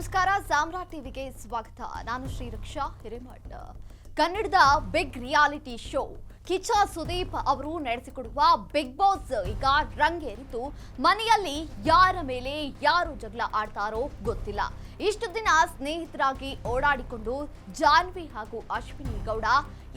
ನಮಸ್ಕಾರ, ಸಾಮ್ರಾಟ್ ಟಿವಿಗೆ ಸ್ವಾಗತ. ನಾನು ಶ್ರೀರಕ್ಷಾ ಹಿರೇಮಠ್. ಕನ್ನಡದ big reality show. Kichcha Sudeep ಅವರು ನಡೆಸಿಕೊಡುವ ಬಿಗ್ ಬಾಸ್ ಈಗ ರಂಗೇರಿತು. ಮನೆಯಲ್ಲಿ ಯಾರ ಮೇಲೆ ಯಾರು ಜಗಳ ಆಡ್ತಾರೋ ಗೊತ್ತಿಲ್ಲ. ಇಷ್ಟು ದಿನ ಸ್ನೇಹಿತರಾಗಿ ಓಡಾಡಿಕೊಂಡು ಜಾನ್ವಿ ಹಾಗೂ ಅಶ್ವಿನಿ ಗೌಡ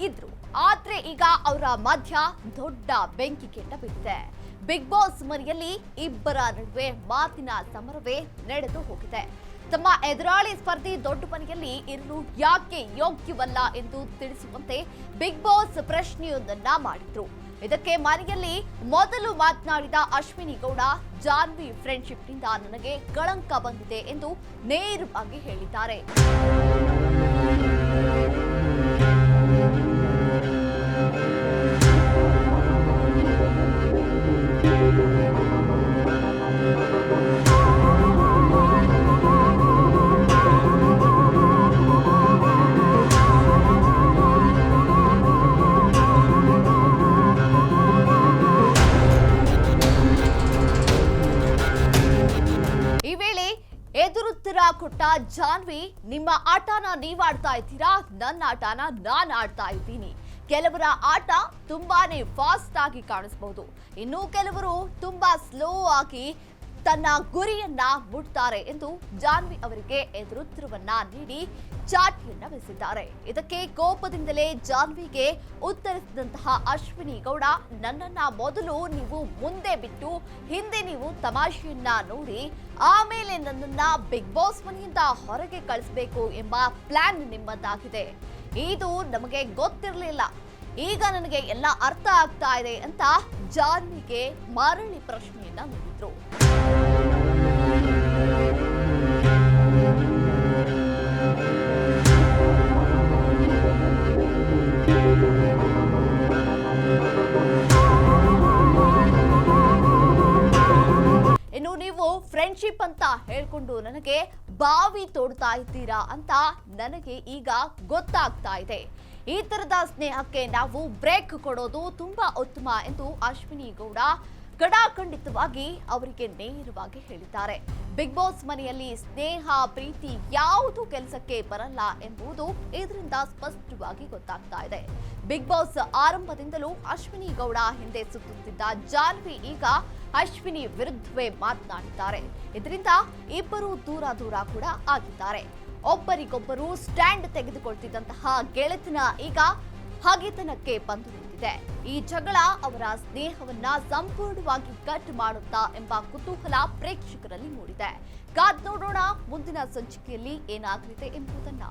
ಇದ್ರು. ಆದ್ರೆ ಈಗ ಅವರ ಮಧ್ಯ ದೊಡ್ಡ ಬೆಂಕಿ ಕೆಟ್ಟ ಬಿದ್ದಿದೆ. ಬಿಗ್ ಬಾಸ್ ಮನೆಯಲ್ಲಿ ಇಬ್ಬರ ನಡುವೆ ಮಾತಿನ ಸಮರವೇ ನಡೆದು ಹೋಗಿದೆ. ತಮ್ಮ ಎದುರಾಳಿ ಸ್ಪರ್ಧಿ ದೊಡ್ಡ ಮನೆಯಲ್ಲಿ ಇನ್ನು ಯಾಕೆ ಯೋಗ್ಯವಲ್ಲ ಎಂದು ತಿಳಿಸುವಂತೆ ಬಿಗ್ ಬಾಸ್ ಪ್ರಶ್ನೆಯೊಂದನ್ನ ಮಾಡಿದ್ರು. ಇದಕ್ಕೆ ಮನೆಯಲ್ಲಿ ಮೊದಲು ಮಾತನಾಡಿದ ಅಶ್ವಿನಿ ಗೌಡ, ಜಾನ್ವಿ ಫ್ರೆಂಡ್ಶಿಪ್ನಿಂದ ನನಗೆ ಕಳಂಕ ಬಂದಿದೆ ಎಂದು ನೇರವಾಗಿ ಹೇಳಿದ್ದಾರೆ. ಎದುರುತ್ತರ ಕೊಟ್ಟ ಜಾನ್ವಿ, ನಿಮ್ಮ ಆಟನ ನೀವಾಡ್ತಾ ಇದ್ದೀರಾ? ನನ್ನ ಆಟನ ನಾನು ಆಡ್ತಾ ಇದ್ದೀನಿ. ಕೆಲವರ ಆಟ ತುಂಬಾನೇ ಫಾಸ್ಟ್ ಆಗಿ ಕಾಣಿಸಬಹುದು ಇನ್ನು ಕೆಲವರು ತುಂಬಾ ಸ್ಲೋ ಆಗಿ ತನ್ನ ಗುರಿಯನ್ನ ಮುಟ್ತಾರೆ ಎಂದು ಜಾನ್ವಿ ಅವರಿಗೆ ಎದುರುತ್ತರವನ್ನ ನೀಡಿ ಚಾಟಿಯನ್ನ ಬೆಳೆಸಿದ್ದಾರೆ. ಇದಕ್ಕೆ ಕೋಪದಿಂದಲೇ ಜಾನ್ವಿಗೆ ಉತ್ತರಿಸಿದಂತಹ ಅಶ್ವಿನಿ ಗೌಡ, ನನ್ನನ್ನ ಮೊದಲು ನೀವು ಮುಂದೆ ಬಿಟ್ಟು ಹಿಂದೆ ನೀವು ತಮಾಷೆಯನ್ನ ನೋಡಿ, ಆಮೇಲೆ ನನ್ನನ್ನ ಬಿಗ್ ಬಾಸ್ ಮನೆಯಿಂದ ಹೊರಗೆ ಕಳಿಸಬೇಕು ಎಂಬ ಪ್ಲಾನ್ ನಿಮ್ಮದಾಗಿದೆ. ಇದು ನಮಗೆ ಗೊತ್ತಿರಲಿಲ್ಲ. ಈಗ ನನಗೆ ಎಲ್ಲ ಅರ್ಥ ಆಗ್ತಾ ಇದೆ ಅಂತ ಜಾನ್ವಿಗೆ ಮರಳಿ ಪ್ರಶ್ನೆಯನ್ನ ನೀಡಿದ್ರು. ಇನ್ನು ನೀವು ಫ್ರೆಂಡ್ಶಿಪ್ ಅಂತ ಹೇಳ್ಕೊಂಡು ನನಗೆ ಬಾವಿ ತೋಡ್ತಾ ಇದ್ದೀರಾ ಅಂತ ನನಗೆ ಈಗ ಗೊತ್ತಾಗ್ತಾ ಇದೆ. ಈ ತರದ ಸ್ನೇಹಕ್ಕೆ ನಾವು ಬ್ರೇಕ್ ಕೊಡೋದು ತುಂಬಾ ಉತ್ತಮ ಎಂದು ಅಶ್ವಿನಿ ಗೌಡ ಕಡಾಖಂಡಿತವಾಗಿ ಅವರಿಗೆ ನೇರವಾಗಿ ಹೇಳಿದ್ದಾರೆ. ಬಿಗ್ ಬಾಸ್ ಮನೆಯಲ್ಲಿ ಸ್ನೇಹ, ಪ್ರೀತಿ ಯಾವುದು ಕೆಲಸಕ್ಕೆ ಬರಲ್ಲ ಎಂಬುದು ಇದರಿಂದ ಸ್ಪಷ್ಟವಾಗಿ ಗೊತ್ತಾಗ್ತಾ ಇದೆ. ಬಿಗ್ ಬಾಸ್ ಆರಂಭದಿಂದಲೂ ಅಶ್ವಿನಿ ಗೌಡ ಹಿಂದೆ ಸುತ್ತುತ್ತಿದ್ದ ಜಾನ್ವಿ ಈಗ ಅಶ್ವಿನಿ ವಿರುದ್ಧವೇ ಮಾತನಾಡಿದ್ದಾರೆ. ಇದರಿಂದ ಇಬ್ಬರು ದೂರ ದೂರ ಕೂಡ ಆಗಿದ್ದಾರೆ. ಒಬ್ಬರಿಗೊಬ್ಬರು ಸ್ಟ್ಯಾಂಡ್ ತೆಗೆದುಕೊಳ್ತಿದ್ದಂತಹ ಗೆಳೆತನ ಈಗ ಹಗೆತನಕ್ಕೆ ಬಂದು ನಿಂತಿದೆ. ಈ ಜಗಳ ಅವರ ಸ್ನೇಹವನ್ನ ಸಂಪೂರ್ಣವಾಗಿ ಕಟ್ ಮಾಡುತ್ತಾ ಎಂಬ ಕುತೂಹಲ ಪ್ರೇಕ್ಷಕರಲ್ಲಿ ಮೂಡಿದೆ. ಕಾದ್ ನೋಡೋಣ, ಮುಂದಿನ ಸಂಚಿಕೆಯಲ್ಲಿ ಏನಾಗಲಿದೆ ಎಂಬುದನ್ನ.